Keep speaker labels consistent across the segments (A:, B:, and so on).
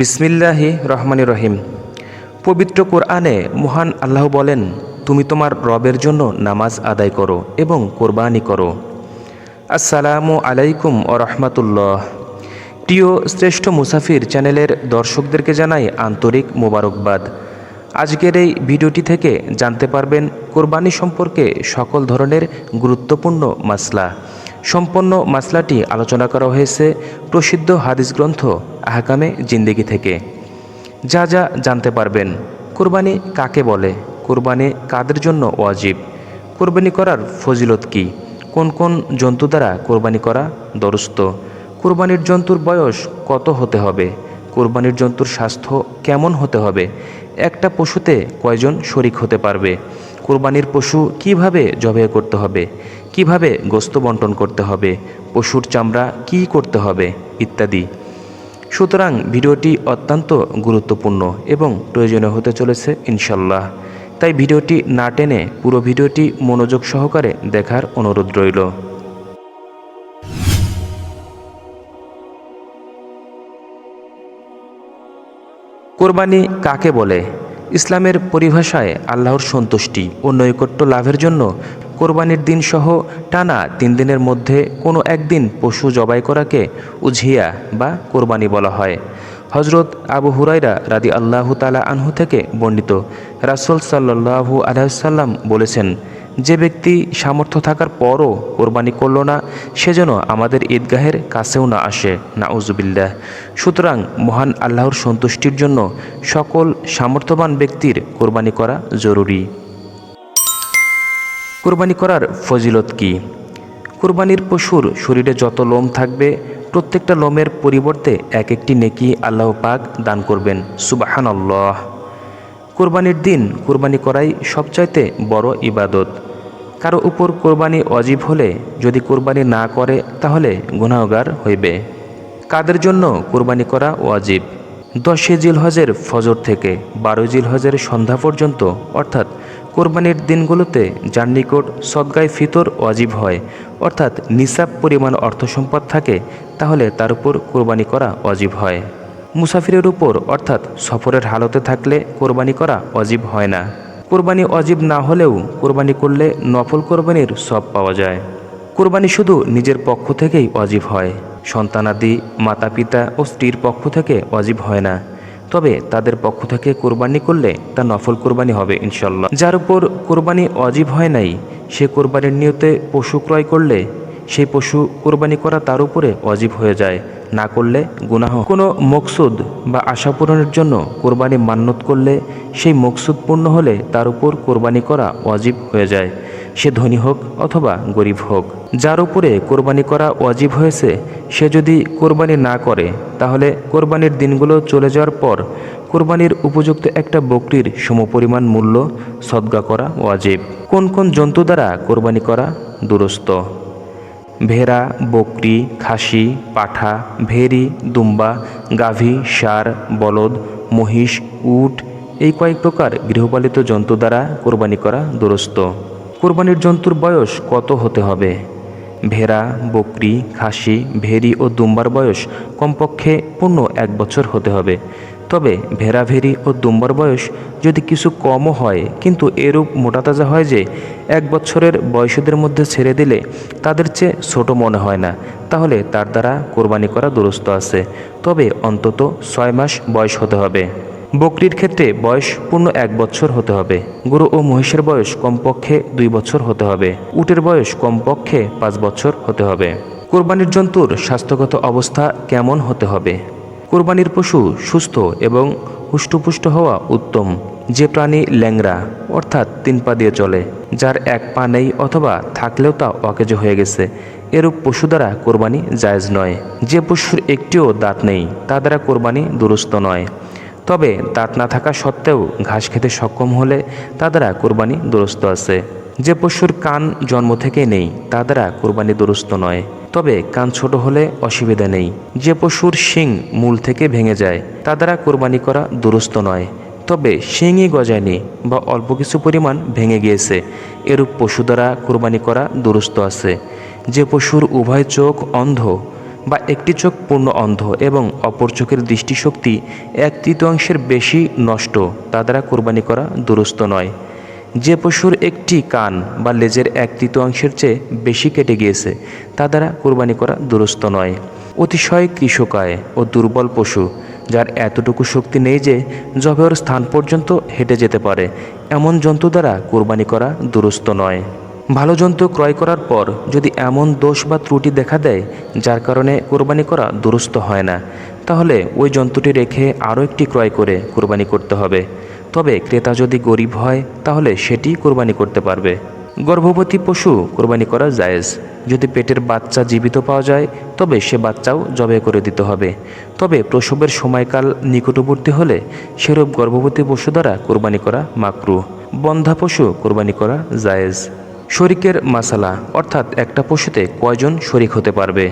A: বিসমিল্লাহি রহমানি রহিম। পবিত্র কোরআনে মহান আল্লাহ বলেন, তুমি তোমার রবের জন্য নামাজ আদায় করো এবং কোরবানি করো। আসসালামু আলাইকুম ও রহমাতুল্লাহ। প্রিয় শ্রেষ্ঠ মুসাফির চ্যানেলের দর্শকদেরকে জানাই আন্তরিক মোবারকবাদ। আজকের এই ভিডিওটি থেকে জানতে পারবেন, কোরবানি সম্পর্কে সকল ধরনের গুরুত্বপূর্ণ মাসলা। সম্পন্ন মাসলাটি আলোচনা করা হয়েছে প্রসিদ্ধ হাদিস গ্রন্থ আহকামে জিন্দেগি থেকে। যা যা জানতে পারবেন, কোরবানি কাকে বলে? কোরবানি কাদের জন্য ওয়াজিব? কোরবানি করার ফজিলত কি? কোন কোন জন্তু দ্বারা কোরবানি করা দরস্ত? কোরবানির জন্তুর বয়স কত হতে হবে? কোরবানির জন্তুর স্বাস্থ্য কেমন হতে হবে? একটা পশুতে কয়জন শরিক হতে পারবে? কোরবানির পশু কীভাবে জবাই করতে হবে? কীভাবে গোস্ত বন্টন করতে হবে? পশুর চামড়া কি করতে হবে? ইত্যাদি। সুতরাং ভিডিওটি অত্যন্ত গুরুত্বপূর্ণ এবং প্রয়োজনীয় হতে চলেছে ইনশাল্লাহ তাই ভিডিওটি না টেনে পুরো ভিডিওটি মনোযোগ সহকারে দেখার অনুরোধ রইল। কোরবানি কাকে বলে? ইসলামের পরিভাষায় আল্লাহর সন্তুষ্টি ও নৈকট্য লাভের জন্য কোরবানির দিন সহ টানা তিন দিনের মধ্যে কোনো একদিন পশু জবাই করাকে উঝিয়া বা কোরবানি বলা হয়। হজরত আবু হুরাইরা রাদি আল্লাহ তালা আনহু থেকে বর্ণিত। রাসুল সাল্লাহু আলহাম বলেছেন, যে ব্যক্তি সামর্থ্য থাকার পরও কোরবানি করল না, সে যেন আমাদের ঈদগাহের কাছেও না আসে। না উজুবিল্লাহ সুতরাং মহান আল্লাহর সন্তুষ্টির জন্য সকল সামর্থ্যবান ব্যক্তির কোরবানি করা জরুরি। কোরবানি করার ফজিলত কি? কোরবানির পশুর শরীরে যত লোম থাকবে, প্রত্যেকটা লোমের পরিবর্তে এক একটি নেকি আল্লাহ পাক দান করবেন। সুবাহান আল্লাহ কোরবানির দিন কোরবানি করাই সবচাইতে বড় ইবাদত। কারও উপর কোরবানি অজীব হলে যদি কোরবানি না করে, তাহলে গুনাহগার হইবে। কাদের জন্য কোরবানি করা ওয়াজিব? দশে জিলহজের ফজর থেকে বারো জিলহজের সন্ধ্যা পর্যন্ত, অর্থাৎ কোরবানির দিনগুলোতে যার নিকট সদগায় ফিতর ওয়াজিব হয়, অর্থাৎ নিসাব পরিমাণ অর্থ সম্পদ থাকে, তাহলে তার উপর কোরবানি করা অজীব হয়। মুসাফিরের উপর, অর্থাৎ সফরের হালতে থাকলে কোরবানি করা অজীব হয় না। কোরবানি অজীব না হলেও কোরবানি করলে নফল কোরবানির সব পাওয়া যায়। কোরবানি শুধু নিজের পক্ষ থেকেই অজীব হয়, সন্তানাদি মাতা পিতা ও স্ত্রীর পক্ষ থেকে অজীব হয় না। তবে তাদের পক্ষ থেকে কোরবানি করলে তা নফল কোরবানি হবে ইনশাল্লাহ যার উপর কোরবানি অজীব হয় নাই, সে কোরবানির নিয়তে পশু ক্রয় করলে সেই পশু কোরবানি করা তার উপরে অজীব হয়ে যায়, না করলে গুনাহ। কোনো মকসুদ বা আশা পূরণের জন্য কোরবানি মান্যত করলে সেই মকসুদ পূর্ণ হলে তার উপর কোরবানি করা অজীব হয়ে যায়। সে ধনী হোক অথবা গরিব হোক। যার উপরে কোরবানি করা অজীব হয়েছে, সে যদি কোরবানি না করে, তাহলে কোরবানির দিনগুলো চলে যাওয়ার পর কোরবানির উপযুক্ত একটা বকরির সমপরিমাণ মূল্য সদ্গা করা ওয়াজিব। কোন কোন জন্তু দ্বারা কোরবানি করা দুরস্ত? ভেড়া, বকরি, খাসি, পাঠা ভেরি দুম্বা, গাভী সার বলদ, মহিষ, উট এই কয়েক প্রকার গৃহপালিত জন্তু দ্বারা কোরবানি করা দুরস্ত। কোরবানির জন্তুর বয়স কত হতে হবে? ভেড়া, বকরি, খাসি ভেরি ও দুম্বার বয়স কমপক্ষে পূর্ণ এক বছর হতে হবে। তবে ভেড়া ভেরি ও দুম্বার বয়স যদি কিছু কমও হয়, কিন্তু এরূপ মোটাতাজা হয় যে এক বছরের বয়সীদের মধ্যে ছেড়ে দিলে তাদের চেয়ে ছোট মনে হয় না, তাহলে তার দ্বারা কোরবানি করা দুরস্ত আছে। তবে অন্তত ছয় মাস বয়স হতে হবে। বকরির ক্ষেত্রে বয়স পূর্ণ এক বছর হতে হবে। গরু ও মহিষের বয়স কমপক্ষে দুই বছর হতে হবে। উটের বয়স কমপক্ষে পাঁচ বছর হতে হবে। কোরবানির জন্তুর স্বাস্থ্যগত অবস্থা কেমন হতে হবে? কোরবানির পশু সুস্থ এবং হুষ্টপুষ্ট হওয়া উত্তম। যে প্রাণী ল্যাংরা অর্থাৎ তিন পা দিয়ে চলে, যার এক পা নেই অথবা থাকলেও তা অকেজ হয়ে গেছে, এরূপ পশু দ্বারা কোরবানি জায়জ নয়। যে পশুর একটিও দাঁত নেই, তা দ্বারা কোরবানি দুরস্ত নয়। তবে দাঁত না থাকা সত্ত্বেও ঘাস খেতে সক্ষম হলে তা দ্বারা কোরবানি দুরস্ত আছে। যে পশুর কান জন্ম থেকে নেই, তা দ্বারা কোরবানি দুরস্ত নয়। তবে কান ছোট হলে অসুবিধা নেই। যে পশুর শিং মূল থেকে ভেঙে যায়, তা দ্বারা কোরবানি করা দুরস্ত নয়। তবে শিংই গজায়নি বা অল্প কিছু পরিমাণ ভেঙে গিয়েছে। এরূপ পশু দ্বারা কোরবানি করা দুরস্ত আছে। যে পশুর উভয় চোখ অন্ধ বা একটি চোখ পূর্ণ অন্ধ এবং অপর চোখের দৃষ্টিশক্তি এক তৃতীয়াংশের বেশি নষ্ট, তা দ্বারা কোরবানি করা দুরস্ত নয়। যে পশুর একটি কান বা লেজের এক তৃতীয়াংশের চেয়ে বেশি কেটে গিয়েছে, তা দ্বারা কোরবানি করা দুরস্ত নয়। অতিশয় কৃষকায় ও দুর্বল পশু, যার এতটুকু শক্তি নেই যে জবের স্থান পর্যন্ত হেঁটে যেতে পারে, এমন জন্তু দ্বারা কোরবানি করা দুরস্ত নয়। ভালো জন্তু ক্রয় করার পর যদি এমন দোষ বা ত্রুটি দেখা দেয়, যার কারণে কোরবানি করা দুরস্ত হয় না, তাহলে ওই জন্তুটি রেখে আরও একটি ক্রয় করে কোরবানি করতে হবে। তবে ক্রেতা যদি গরিব হয়, তাহলে সেটি কোরবানি করতে পারবে। গর্ভবতী পশু কোরবানি করা জায়েজ। যদি পেটের বাচ্চা জীবিত পাওয়া যায়, তবে সে বাচ্চাও জবে করে দিতে হবে। তবে প্রসবের সময়কাল নিকটবর্তী হলে সেরূপ গর্ভবতী পশু দ্বারা কোরবানি করা মাকরু। বন্ধা পশু কোরবানি করা জায়েজ। শরিকের মাসালা, অর্থাৎ একটা পশুতে কয়জন শরিক হতে পারবে?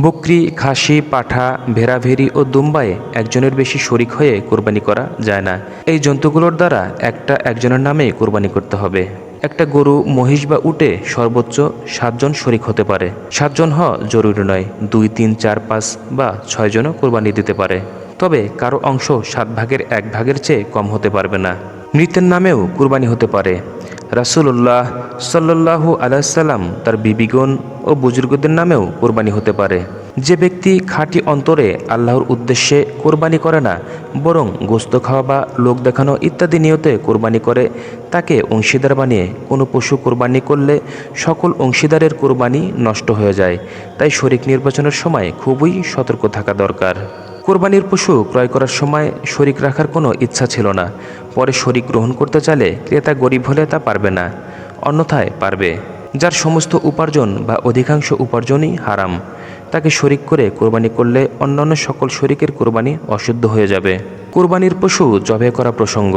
A: বকরি, খাসি, পাঠা, ভেড়াভেড়ি ও দুম্বায় একজনের বেশি শরিক হয়ে কোরবানি করা যায় না। এই জন্তুগুলোর দ্বারা একটা একজনের নামেই কোরবানি করতে হবে। একটা গরু, মহিষ বা উটে সর্বোচ্চ সাতজন শরিক হতে পারে। সাতজন হওয়া জরুরি নয়, দুই, তিন, চার, পাঁচ বা ছয়জনও কোরবানি দিতে পারে। তবে কারও অংশ সাত ভাগের এক ভাগের চেয়ে কম হতে পারবে না। মৃতের নামেও কুরবানি হতে পারে। রাসুল্লাহ সাল্লাহু আলাইসাল্লাম তার বিবিগণ ও বুজুর্গদের নামেও কোরবানি হতে পারে। যে ব্যক্তি খাঁটি অন্তরে আল্লাহর উদ্দেশ্যে কোরবানি করে না, বরং গোস্ত খাওয়া বা লোক দেখানো ইত্যাদি নিয়তে কোরবানি করে, তাকে অংশীদার বানিয়ে কোনো পশু কোরবানি করলে সকল অংশীদারের কোরবানি নষ্ট হয়ে যায়। তাই শরিক নির্বাচনের সময় খুবই সতর্ক থাকা দরকার। কোরবানির পশু ক্রয় করার সময় শরিক রাখার কোনো ইচ্ছা ছিল না। পরে শরিক গ্রহণ করতে চাইলে ক্রেতা গরিব হলে তা পারবে না, অন্যথায় পারবে। যার সমস্ত উপার্জন বা অধিকাংশ উপার্জনই হারাম। তাকে শরিক করে কোরবানি করলে অন্যান্য সকল শরিকের কোরবানি অশুদ্ধ হয়ে যাবে। কোরবানির পশু জবে করা প্রসঙ্গ।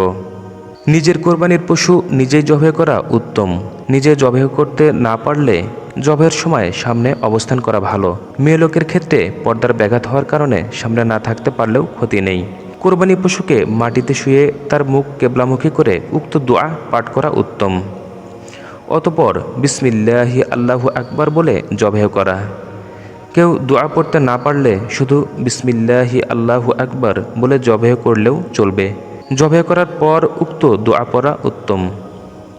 A: নিজের কোরবানির পশু নিজেই জবে করা উত্তম। নিজে জবে করতে না পারলে জবের সময় সামনে অবস্থান করা ভালো। মেয়ে লোকের ক্ষেত্রে পর্দার ব্যাঘাত হওয়ার কারণে সামনে না থাকতে পারলেও ক্ষতি নেই। কোরবানি পশুকে মাটিতে শুয়ে তার মুখ কেবলামুখী করে উক্ত দোয়া পাঠ করা উত্তম। অতপর, বিসমিল্লাহি আল্লাহু আকবার বলে জবেহ করা। কেউ দোয়া পড়তে না পারলে শুধু বিসমিল্লাহি আল্লাহু আকবার বলে জবেহ করলেও চলবে। জবেহ করার পর উক্ত দোয়া পড়া উত্তম।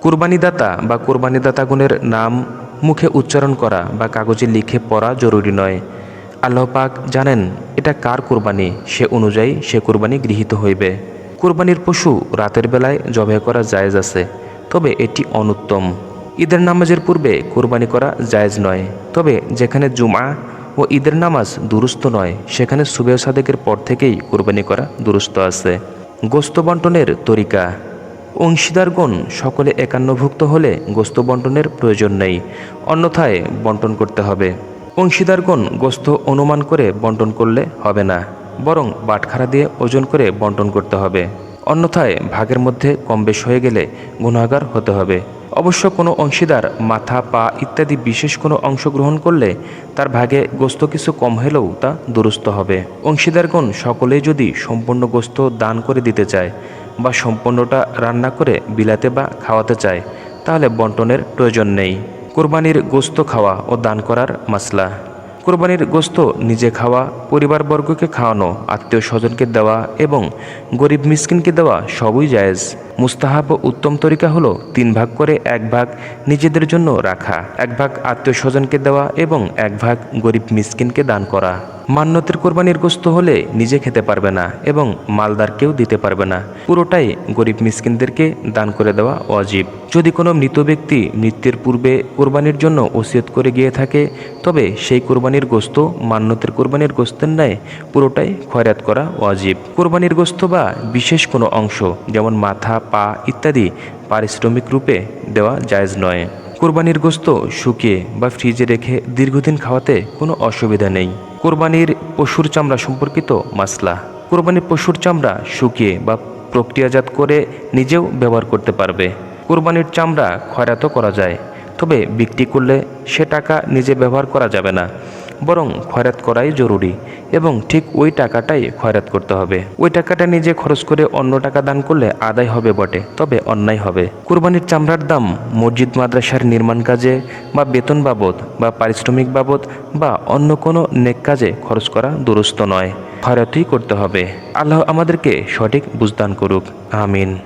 A: কুরবানিদাতা বা কুরবানিদাতাগুণের নাম মুখে উচ্চারণ করা বা কাগজে লিখে পড়া জরুরি নয়। আল্লাহ পাক জানেন, এটা কার কোরবানি? সে অনুযায়ী সে কোরবানি গৃহীত হইবে। কোরবানির পশু রাতের বেলায় জবে করা জায়েজ আছে, তবে এটি অনুত্তম। ঈদের নামাজের পূর্বে কোরবানি করা জায়েজ নয়, তবে যেখানে জুমা ও ঈদের নামাজ দুরুস্ত নয়, সেখানে সুবে সাদেকের পর থেকেই কোরবানি করা দুরুস্ত আছে। গোস্ত বন্টনের তরিকা অংশীদারগণ সকলে একান্নভুক্ত হলে গোস্ত বন্টনের প্রয়োজন নেই, অন্যথায় বন্টন করতে হবে। অংশীদারগণ গোস্ত অনুমান করে বন্টন করলে হবে না, বরং বাটখারা দিয়ে ওজন করে বন্টন করতে হবে। অন্যথায় ভাগের মধ্যে কম বেশ হয়ে গেলে গুণাগার হতে হবে। অবশ্য কোনো অংশীদার মাথা, পা ইত্যাদি বিশেষ কোনো অংশ গ্রহণ করলে তার ভাগে গোস্ত কিছু কম হলেও তা দুরস্ত হবে। অংশীদারগণ সকলেই যদি সম্পূর্ণ গোস্ত দান করে দিতে চায় বা সম্পূর্ণটা রান্না করে বিলাতে বা খাওয়াতে চায়, তাহলে বন্টনের প্রয়োজন নেই। কোরবানির গোস্ত খাওয়া ও দান করার মাসলা। কোরবানির গোস্ত নিজে খাওয়া, পরিবারবর্গকে খাওয়ানো আত্মীয় স্বজনকে দেওয়া এবং গরিব মিসকিনকে দেওয়া সবই জায়েজ। মুস্তাহাব ও উত্তম তরিকা হলো তিন ভাগ করে এক ভাগ নিজেদের জন্য রাখা, এক ভাগ আত্মীয় স্বজনকে দেওয়া এবং এক ভাগ গরিব মিসকিনকে দান করা। মান্যতের কোরবানির গোস্ত হলে নিজে খেতে পারবে না এবং মালদারকেও দিতে পারবে না। পুরোটাই গরিব মিসকিনদেরকে দান করে দেওয়া অজীব। যদি কোনো মৃত ব্যক্তি মৃত্যুর পূর্বে কোরবানির জন্য ওসিয়ত করে গিয়ে থাকে, তবে সেই কোরবানির গোস্ত মান্যতের কোরবানির গোস্তের ন্যায় পুরোটাই খয়রাত করা অজীব। কোরবানির গোস্ত বা বিশেষ কোনো অংশ, যেমন মাথা পা ইত্যাদি পারিশ্রমিক রূপে দেওয়া জায়জ নয়। কোরবানির গোস্ত শুকিয়ে বা ফ্রিজে রেখে দীর্ঘদিন খাওয়াতে কোনো অসুবিধা নেই। কোরবানির পশুর চামড়া সম্পর্কিত মাসলা। কোরবানির পশুর চামড়া শুকিয়ে বা প্রক্রিয়াজাত করে নিজেও ব্যবহার করতে পারবে। কোরবানির চামড়া খয়রাতও করা যায়, তবে বিক্রি করলে সে টাকা নিজে ব্যবহার করা যাবে না। বরং খয়রাত করাই জরুরি এবং ঠিক ওই টাকাটাই খয়রাত করতে হবে। ওই টাকাটা নিজে খরচ করে অন্য টাকা দান করলে আদায় হবে বটে, তবে অন্যায় হবে। কুরবানির চামড়ার দাম মসজিদ, মাদ্রাসার নির্মাণ কাজে বা বেতন বাবদ বা পারিশ্রমিক বাবদ বা অন্য কোনো নেক কাজে খরচ করা দুরস্ত নয়। খয়রাতই করতে হবে। আল্লাহ আমাদেরকে সঠিক বুঝদান করুক। আমিন।